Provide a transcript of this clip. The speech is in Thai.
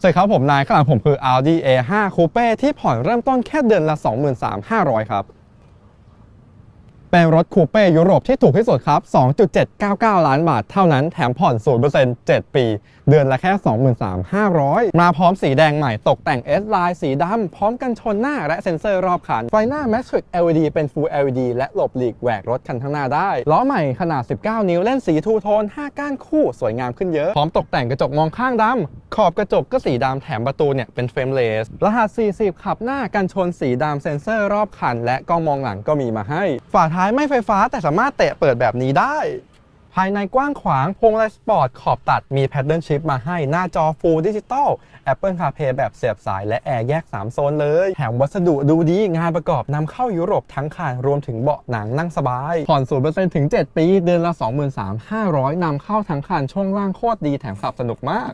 สวัสดีครับผมนายข้างหลังผมคือ Audi A5 Coupe ที่ผ่อนเริ่มต้นแค่เดือนละ 23,500 ครับ เป็นรถคูเป้ยุโรปที่ถูกที่สุดครับ 2.799 ล้านบาทเท่านั้นแถมผ่อน 0% 7 ปี เดือนละแค่ 23,500 มาพร้อมสีแดงใหม่ตกแต่ง S Line สีดำพร้อมกันชนหน้าและเซ็นเซอร์รอบคัน ไฟหน้า Matrix LED เป็น Full LED และหลบหลีกแหวกรถคันข้างหน้าได้ ล้อใหม่ขนาด 19 นิ้วเล่นสีทูโทน 5 ก้านคู่สวยงามขึ้นเยอะ พร้อมตกแต่งกระจกมองข้างดำ ขอบกระจกก็สีดำแถมประตูเนี่ยเป็นเฟรมเลสรหัส 40 ขับหน้ากันชนสีดำเซ็นเซอร์รอบคัน และกล้องมองหลังก็มีมาให้ ฝาท้ายไม่ไฟฟ้าแต่สามารถเตะเปิดแบบนี้ได้ ภายในกว้างขวางพวงมาลัยสปอร์ตขอบตัดมีแพดเดิลชิพมาให้หน้าจอ Full Digital Apple CarPlay แบบเสียบสายและแอร์แยก 3 โซนเลย แถมวัสดุดูดีงานประกอบนำเข้ายุโรปทั้งคันรวมถึงเบาะหนังนั่งสบาย ผ่อน0%ถึง 7 ปี เดือนละ 23,500นำเข้าทั้งคันช่วงล่างโคตรดีแถมขับสนุกมาก